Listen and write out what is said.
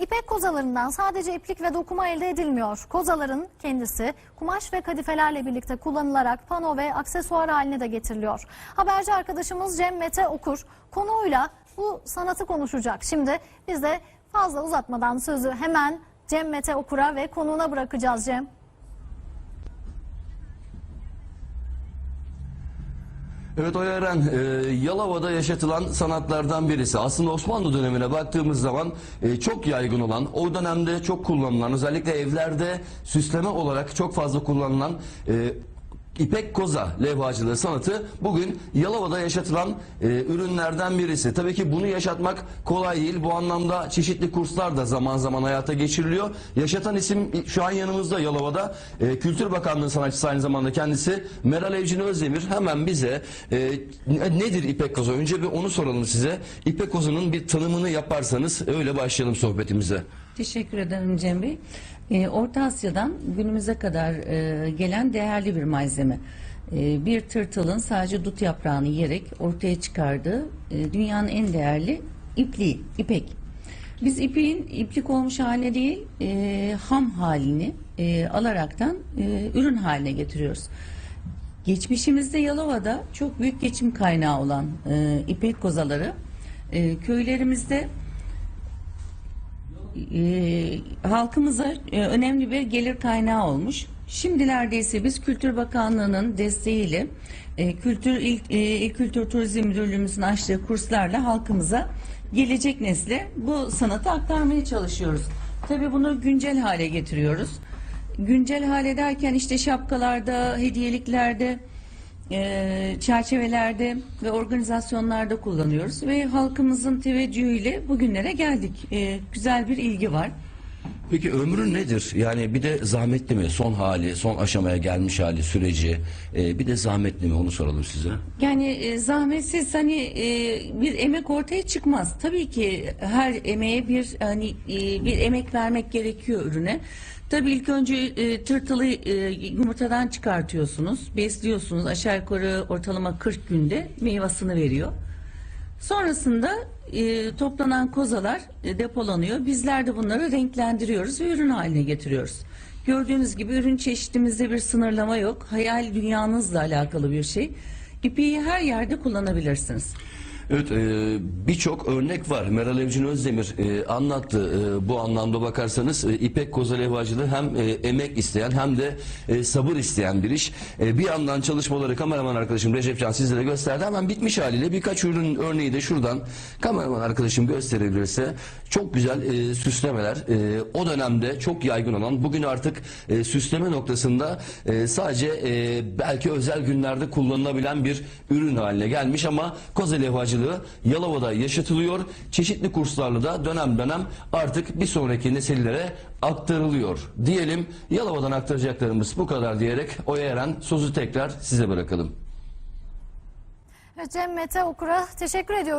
İpek kozalarından sadece iplik ve dokuma elde edilmiyor. Kozaların kendisi kumaş ve kadifelerle birlikte kullanılarak pano ve aksesuar haline de getiriliyor. Haberci arkadaşımız Cem Mete Okur konuyla bu sanatı konuşacak. Şimdi biz de fazla uzatmadan sözü hemen Cem Mete Okur'a ve konuğuna bırakacağız Cem. Evet Oya Eren, e, Yalova'da yaşatılan sanatlardan birisi. Aslında Osmanlı dönemine baktığımız zaman e, çok yaygın olan, o dönemde çok kullanılan, özellikle evlerde süsleme olarak çok fazla kullanılan e, İpek koza levhacılığı sanatı bugün Yalova'da yaşatılan e, ürünlerden birisi. Tabii ki bunu yaşatmak kolay değil. Bu anlamda çeşitli kurslar da zaman zaman hayata geçiriliyor. Yaşatan isim şu an yanımızda Yalova'da. E, Kültür Bakanlığı sanatçısı aynı zamanda kendisi. Meral Evcin Özdemir hemen bize e, nedir İpek koza? Önce bir onu soralım size. İpek kozanın bir tanımını yaparsanız öyle başlayalım sohbetimize. Teşekkür ederim Cem Bey. Ee, Orta Asya'dan günümüze kadar e, gelen değerli bir malzeme. Ee, bir tırtılın sadece dut yaprağını yiyerek ortaya çıkardığı e, dünyanın en değerli ipliği, ipek. Biz ipiğin iplik olmuş haline değil, e, ham halini e, alaraktan e, ürün haline getiriyoruz. Geçmişimizde Yalova'da çok büyük geçim kaynağı olan e, ipek kozaları e, köylerimizde e, halkımıza e, önemli bir gelir kaynağı olmuş. Şimdilerde ise biz Kültür Bakanlığı'nın desteğiyle e, Kültür İl, e, İl Kültür Turizm Müdürlüğümüzün açtığı kurslarla halkımıza gelecek nesle bu sanatı aktarmaya çalışıyoruz. Tabii bunu güncel hale getiriyoruz. Güncel hale derken işte şapkalarda, hediyeliklerde, e, çerçevelerde ve organizasyonlarda kullanıyoruz ve halkımızın teveccühüyle bugünlere geldik. E, güzel bir ilgi var. Peki ömrü nedir? Yani bir de zahmetli mi? Son hali, son aşamaya gelmiş hali, süreci. e, bir de zahmetli mi? Onu soralım size. Yani e, zahmetsiz hani e, bir emek ortaya çıkmaz. Tabii ki her emeğe bir hani e, bir emek vermek gerekiyor ürüne. Tabii ilk önce e, tırtılı e, yumurtadan çıkartıyorsunuz, besliyorsunuz. Aşağı yukarı ortalama 40 günde meyvasını veriyor. Sonrasında e, toplanan kozalar e, depolanıyor. Bizler de bunları renklendiriyoruz ve ürün haline getiriyoruz. Gördüğünüz gibi ürün çeşitimizde bir sınırlama yok. Hayal dünyanızla alakalı bir şey. İpiyi her yerde kullanabilirsiniz. Evet, e, birçok örnek var. Meral Evcin Özdemir e, anlattı. E, bu anlamda bakarsanız e, İpek Koza Levhacılığı hem e, emek isteyen hem de e, sabır isteyen bir iş. E, bir yandan çalışmaları kameraman arkadaşım Recep Can sizlere gösterdi. Hemen bitmiş haliyle birkaç ürün örneği de şuradan kameraman arkadaşım gösterebilirse çok güzel e, süslemeler. E, o dönemde çok yaygın olan bugün artık e, süsleme noktasında e, sadece e, belki özel günlerde kullanılabilen bir ürün haline gelmiş ama koza levhacılığı Yalova'da yaşatılıyor. Çeşitli kurslarla da dönem dönem artık bir sonraki nesillere aktarılıyor. Diyelim Yalova'dan aktaracaklarımız bu kadar diyerek Oya Eren sözü tekrar size bırakalım. Cem Mete Okur'a teşekkür ediyoruz.